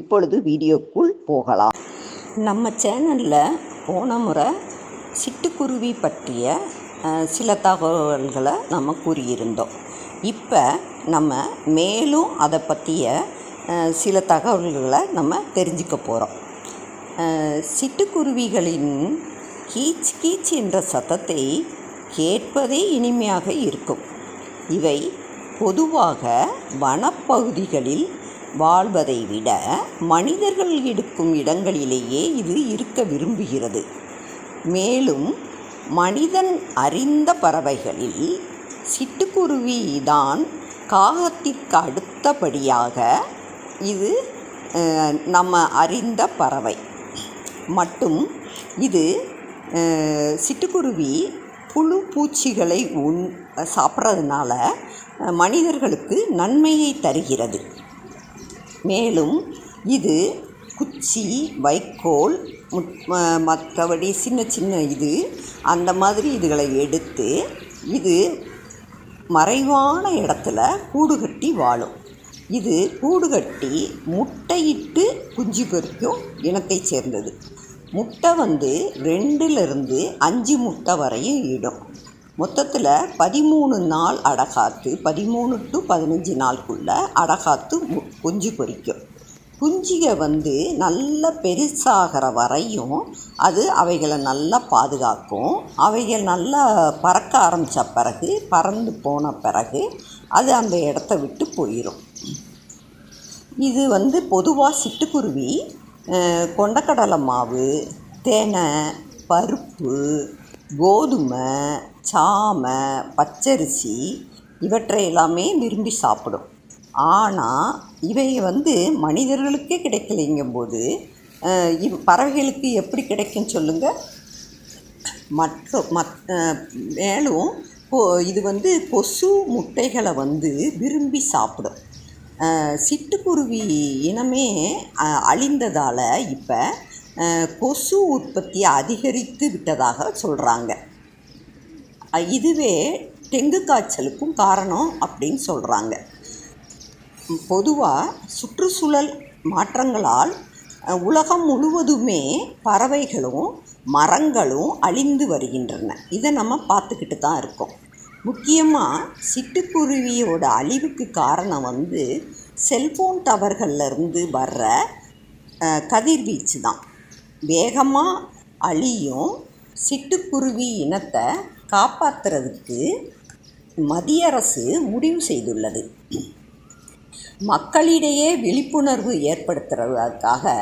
இப்பொழுது வீடியோக்குள் போகலாம். நம்ம சேனலில் போன முறை சிட்டுக்குருவி பற்றிய சில தகவல்களை நம்ம கூறியிருந்தோம். இப்போ நம்ம மேலும் அதை பற்றிய சில தகவல்களை நம்ம தெரிஞ்சுக்க போகிறோம் சிட்டுக்குருவிகளின் கீச் கீச் என்ற சத்தத்தை கேட்பதே இனிமையாக இருக்கும். இவை பொதுவாக வனப்பகுதிகளில் வாழ்வதை விட மனிதர்கள் இருக்கும் இடங்களிலேயே இது இருக்க விரும்புகிறது. மேலும் மனிதன் அறிந்த பறவைகளில் சிட்டுக்குருவி தான் காகத்திற்கு அடுத்தபடியாக இது நம்ம அறிந்த பறவை. மட்டும் இது சிட்டுக்குருவி புழு பூச்சிகளை உண் சாப்பிட்றதுனால மனிதர்களுக்கு நன்மையை தருகிறது. மேலும் இது குச்சி வைக்கோல் மற்றபடி சின்ன சின்ன இது அந்த மாதிரி இதுகளை எடுத்து இது மறைவான இடத்துல கூடு கட்டி வாழும். இது கூடு கட்டி முட்டையிட்டு குஞ்சு பொறிக்கும் இனத்தை சேர்ந்தது. முட்டை வந்து ரெண்டுலேருந்து அஞ்சு முட்டை வரையும் இடும். மொத்தத்தில் பதிமூணு நாள் அடகாத்து பதிமூணு டு பதினஞ்சு நாளுக்குள்ளே அடகாத்து மு- குஞ்சு பொரிக்கும் குஞ்சிக வந்து நல்ல பெருசாகிற வரையும் அது அவைகளை நல்லா பாதுகாக்கும். அவைகள் நல்லா பறக்க ஆரம்பித்த பிறகு பறந்து போன பிறகு அது அந்த இடத்த விட்டு போயிடும் இது வந்து பொதுவாக சிட்டுக்குருவி கொண்டக்கடலை மாவு தேனை பருப்பு கோதுமை சாமை பச்சரிசி இவற்றை எல்லாமே விரும்பி சாப்பிடும். ஆனால் இவை வந்து மனிதர்களுக்கே கிடைக்கலைங்கும்போது அஹ், இவ் பறவைகளுக்கு எப்படி கிடைக்கும் சொல்லுங்கள் மற்ற மத் மேலும் கொ- இது வந்து கொசு முட்டைகளை வந்து விரும்பி சாப்பிடும். சிட்டுக்குருவி இனமே அழிந்ததால் இப்போ கொசு உற்பத்தி அதிகரித்து விட்டதாக சொல்கிறாங்க இதுவே டெங்கு காய்ச்சலுக்கும் காரணம் அப்படின்னு சொல்கிறாங்க பொதுவாக சுற்றுச்சூழல் மாற்றங்களால் உலகம் முழுவதுமே பறவைகளும் மரங்களும் அழிந்து வருகின்றன. இதை நம்ம பார்த்துக்கிட்டு தான் இருக்கோம். முக்கியமாக சிட்டுக்குருவியோட அழிவுக்கு காரணம் வந்து செல்ஃபோன் டவர்கள்ல இருந்து வர்ற கதிர்வீச்சு தான். வேகமாக அழியும் சிட்டுக்குருவி இனத்தை காப்பாற்றுறதுக்கு மத்திய அரசு முடிவு செய்துள்ளது. மக்களிடையே விழிப்புணர்வு ஏற்படுத்துறதுக்காக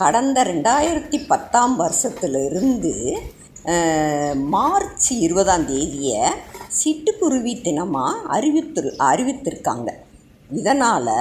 கடந்த ரெண்டாயிரத்தி பத்தாம் வருஷத்திலிருந்து மார்ச் இருபதாம் தேதியை சிட்டுக்குருவி தினமாக அறிவித்து அறிவித்திருக்காங்க. இதனால்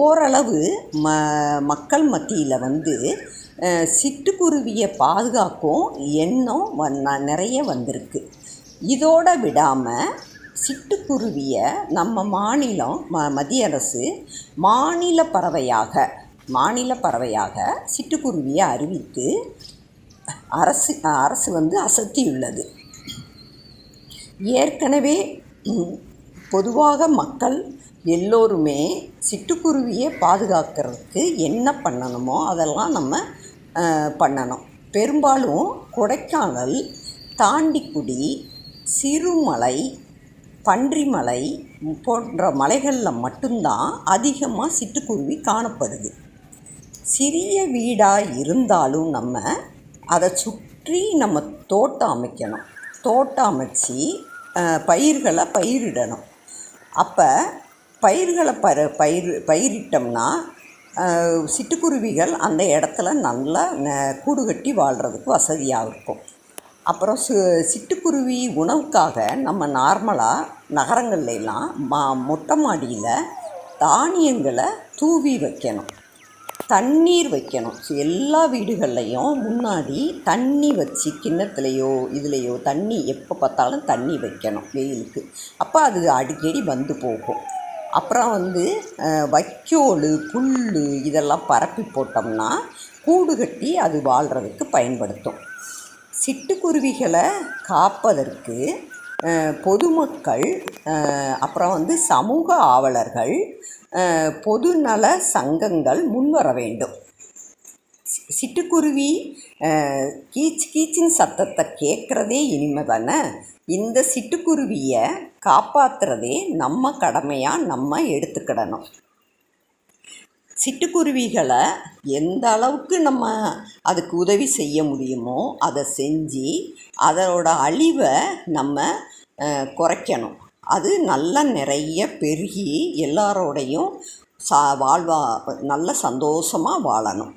ஓரளவு ம மக்கள் மத்தியில் வந்து சிட்டுக்குருவியை பாதுகாக்கும் எண்ணம் வந் நிறைய வந்திருக்கு. இதோட விடாமல் சிட்டுக்குருவியை நம்ம மாநிலம் ம மத்திய அரசு மாநில பறவையாக மாநில பறவையாக சிட்டுக்குருவியை அறிவித்து அரசு அரசு வந்து அசத்தியுள்ளது. ஏற்கனவே பொதுவாக மக்கள் எல்லோருமே சிட்டுக்குருவியை பாதுகாக்கிறதுக்கு என்ன பண்ணணுமோ அதெல்லாம் நம்ம பண்ணணும். பெரும்பாலும் கொடைக்கானல் தாண்டிக்குடி சிறுமலை பன்றிமலை போன்ற மலைகளில் மட்டும்தான் அதிகமாக சிட்டுக்குருவி காணப்படுது. சிறிய வீடாக இருந்தாலும் நம்ம அதை சுற்றி நம்ம தோட்டம் அமைக்கணும். தோட்டம் அமைச்சு பயிர்களை பயிரிடணும். அப்போ பயிர்களை பர பயிர் பயிரிட்டோம்னா சிட்டுக்குருவிகள் அந்த இடத்துல நல்லா கூடு கட்டி வாழ்கிறதுக்கு வசதியாக இருக்கும். அப்புறம் சு சிட்டுக்குருவி உணவுக்காக நம்ம நார்மலாக நகரங்கள்லாம் மா மொட்டை மாடியில் தானியங்களை தூவி வைக்கணும். தண்ணீர் வைக்கணும். ஸோ எல்லா வீடுகள்லையும் முன்னாடி தண்ணி வச்சு கிண்ணத்துலேயோ இதுலேயோ தண்ணி எப்போ பார்த்தாலும் தண்ணி வைக்கணும் வெயிலுக்கு. அப்போ அது அடிக்கடி வந்து போகும். அப்புறம் வந்து வைக்கோல் புல் இதெல்லாம் பரப்பி போட்டோம்னா கூடு கட்டி அது வாழ்கிறதுக்கு பயன்படுத்தும். சிட்டுக்குருவிகளை காப்பதற்கு பொதுமக்கள் அப்புறம் வந்து சமூக ஆவலர்கள் பொதுநல சங்கங்கள் முன்வர வேண்டும். சிட்டுக்குருவி கீச் கீச்சின் சத்தத்தை கேட்குறதே இனிமை தானே இந்த சிட்டுக்குருவியை காப்பாற்றுறதே நம்ம கடமையாக நம்ம எடுத்துக்கிடணும். சிட்டுக்குருவிகளை எந்த அளவுக்கு நம்ம அதுக்கு உதவி செய்ய முடியுமோ அதை செஞ்சு அதோட அழிவை நம்ம குறைக்கணும். அது நல்லா நிறைய பெருகி எல்லாரோடையும் சா வாழ்வா நல்ல சந்தோஷமாக வாழணும்.